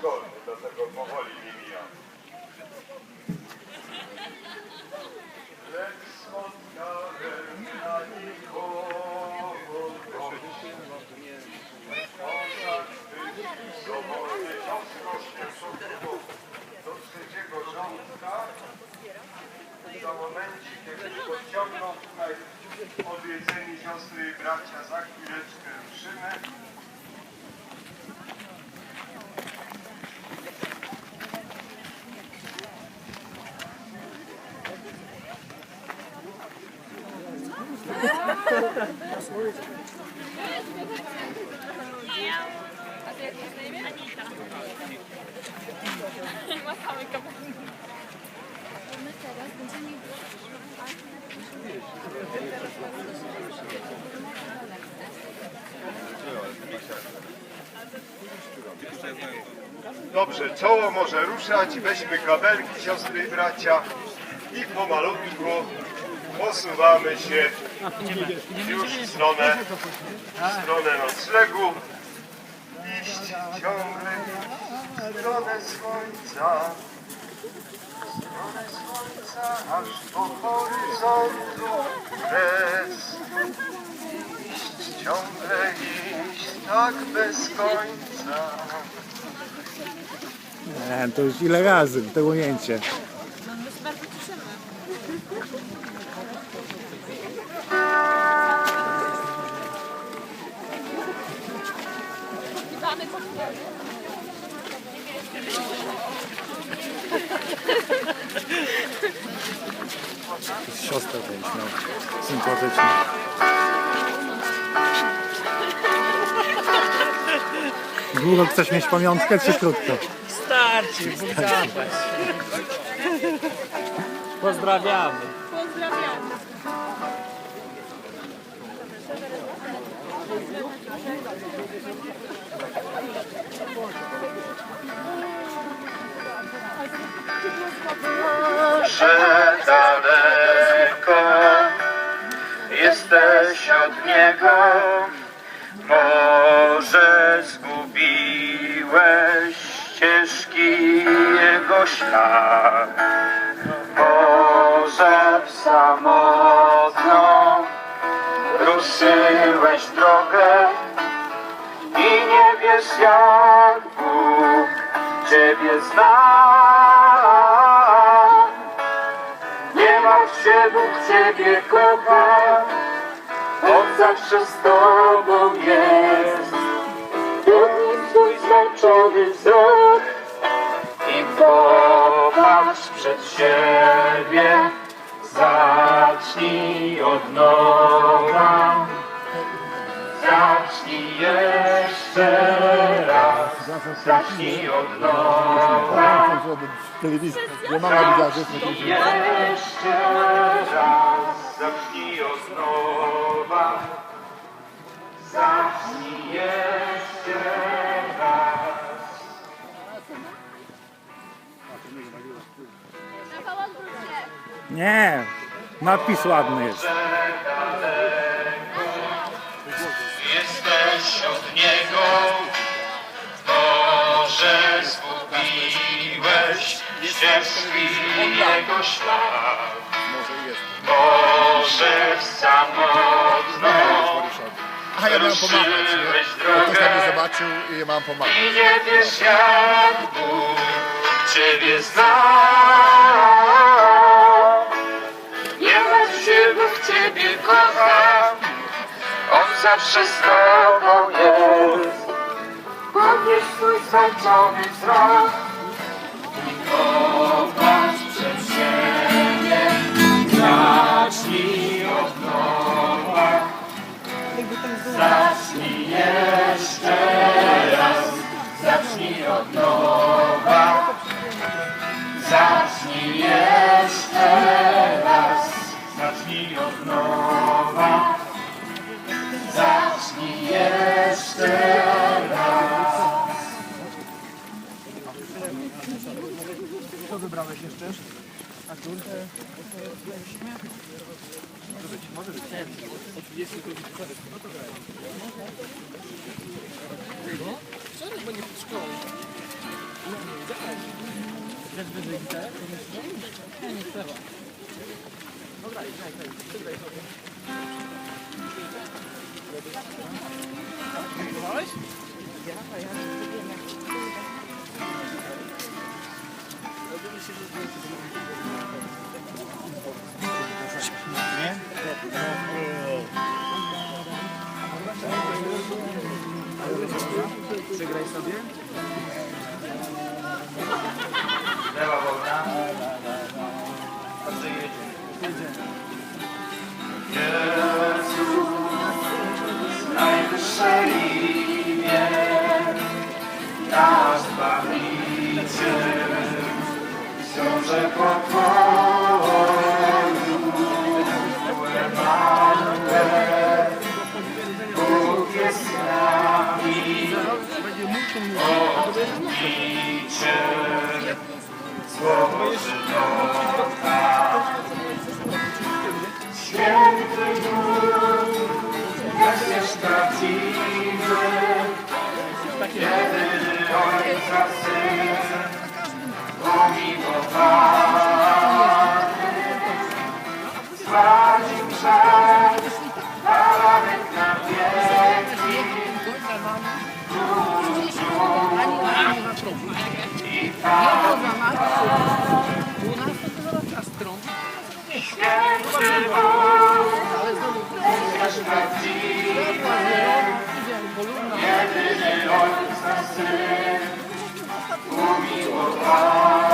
szkolny, dlatego powoli nie mija. Lecz spotkałem na nikogo. Oczach tych dowolny cios rozpieszą do trzeciego rządka. Za momencik, jak już podciągną tutaj odwiedzeni siostry i bracia, za chwileczkę ruszymy. Dobrze, czoło może ruszać, weźmy kabelki, siostry i bracia i pomalutku posuwamy się już w stronę, w stronę noclegu. Iść ciągle w stronę słońca, w stronę słońca, aż do horyzontu bez. Iść ciągle iść tak bez końca. Nie, to już ile razy to ujęcie. Witamy po Siostra to jest, no. Sympatyczna. Długo chcesz mieć pamiątkę, czy krótko? Starczy, zapłać. Pozdrawiamy. Pozdrawiamy. Że daleko jesteś od niego. Może zgubiłeś ścieżki jego ślad. Może w samotną ruszyłeś drogę i nie wiesz jak Bóg Ciebie zna. Nie martw się, Bóg Ciebie kocha, On zawsze z Tobą jest. Podnieś swój zmęczony wzrok i popatrz przed siebie. Zacznij od nowa, zacznij od nowa. Telewizja. Ja mama widziała, że jest Jeszcze raz zacznij od nowa. Zacznij jeszcze raz. Nie, napis ładny jest. Jesteś od niego. Może zgubiłeś ścieżki jego ślad. Może w samotną A ja miałem pomagać, nie? ktoś tam mnie zobaczył i ja mam pomagać. I nie wiesz jak Bóg Ciebie zna Nie martw się, Bóg Ciebie kocha On zawsze z Tobą jest Podnieś swój zmęczony wzrok I popatrz przed siebie Zacznij od nowa Zacznij jeszcze raz, zacznij od nowa. Zacznij jeszcze raz, zacznij od nowa. brałeś jeszcze? A tu? Może być, może być. O 30 to będzie wczoraj. No? Wczoraj będzie pod szkołą. Zagrać wyżej gitarę? Nie, nie trzeba. No graj, graj, graj. Przegraj sobie. Wygrywałeś? Ja, ja. Co wybrałeś jeszcze? Lewa wolna. Najwyższe imię, nasz Zbawiciel, książę pokoju, Emanuel, Bóg jest z nami, żywota. I Pan. Święty Bóg, jesteś prawdziwy, jedyny Ojca Syn, umiłowany.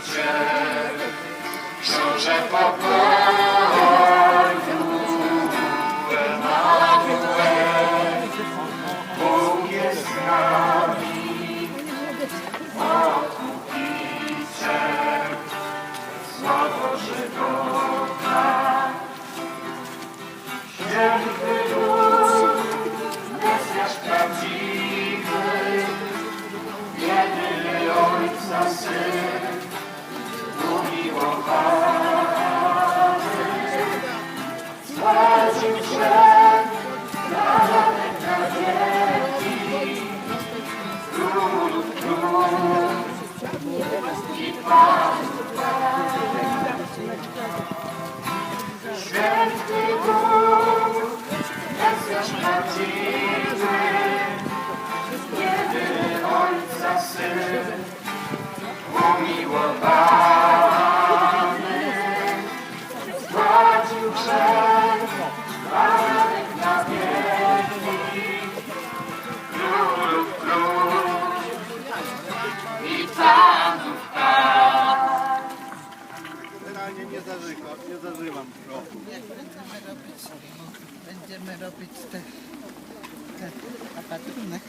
Zbawiciel, książę pokoju, Święty Bóg, Mesjasz prawdziwy, jedyny Ojca Syn, umiłowany. Będziemy robić te, te opatrunek.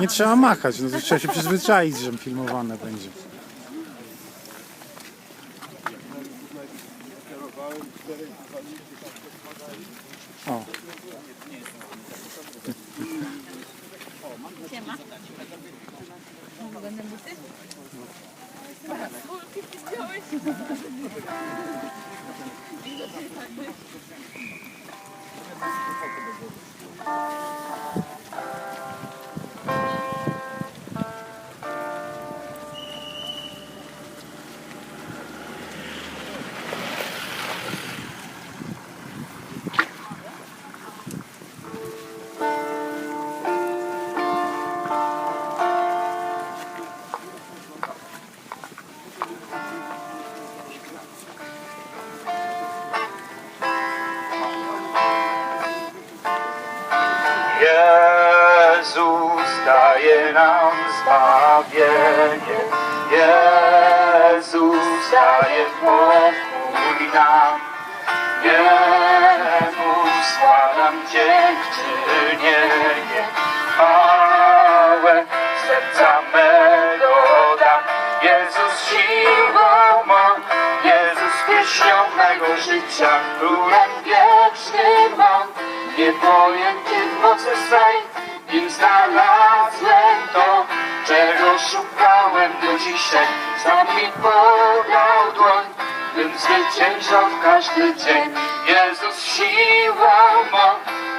Nie trzeba machać, no to trzeba się przyzwyczaić, że filmowane będzie. O. Jezus zbawienie. Jezus daje pokój nam. Jemu składam dziękczynienie. Chwałę serca mego dam. Jezus siłą mą, życia, królem wiecznym on, niepojęty w mocy swej, nim znalazłem szukałem do dzisiaj. Sam mi podał dłoń, bym zwyciężał w każdy dzień. Jezus siłą mą,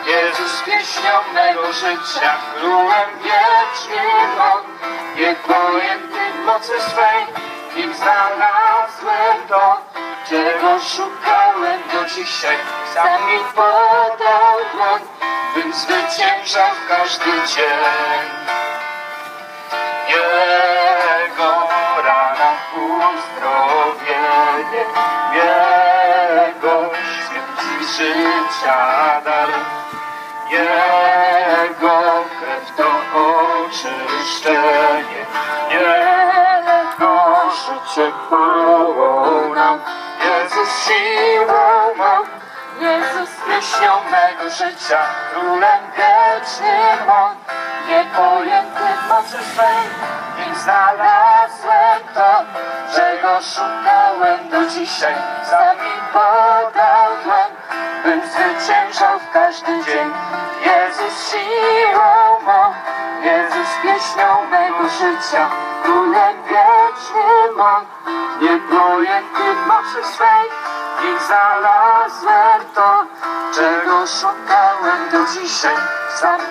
Jezus pieśnią mego życia, królem wiecznym on, niepojęty w mocy swej, nim znalazłem to, czego szukałem do dzisiaj. Sam mi podał dłoń, bym zwyciężał w każdy dzień. Uzdrowienie, Jego życia dar, Jego krew to oczyszczenie, Jego życie chwałą nam, Jezus siłą mam, Jezus pieśnią mego życia, królem wiecznym On, niepojęty w mocy znalazłem to, czego szukałem do dzisiaj. Sam mi podał dłoń, bym zwyciężał w każdy dzień. Jezus siłą Jezus pieśnią mego życia, królem wiecznym On, niepojęty w mocy swej, nim znalazłem to, czego szukałem do dzisiaj. Sam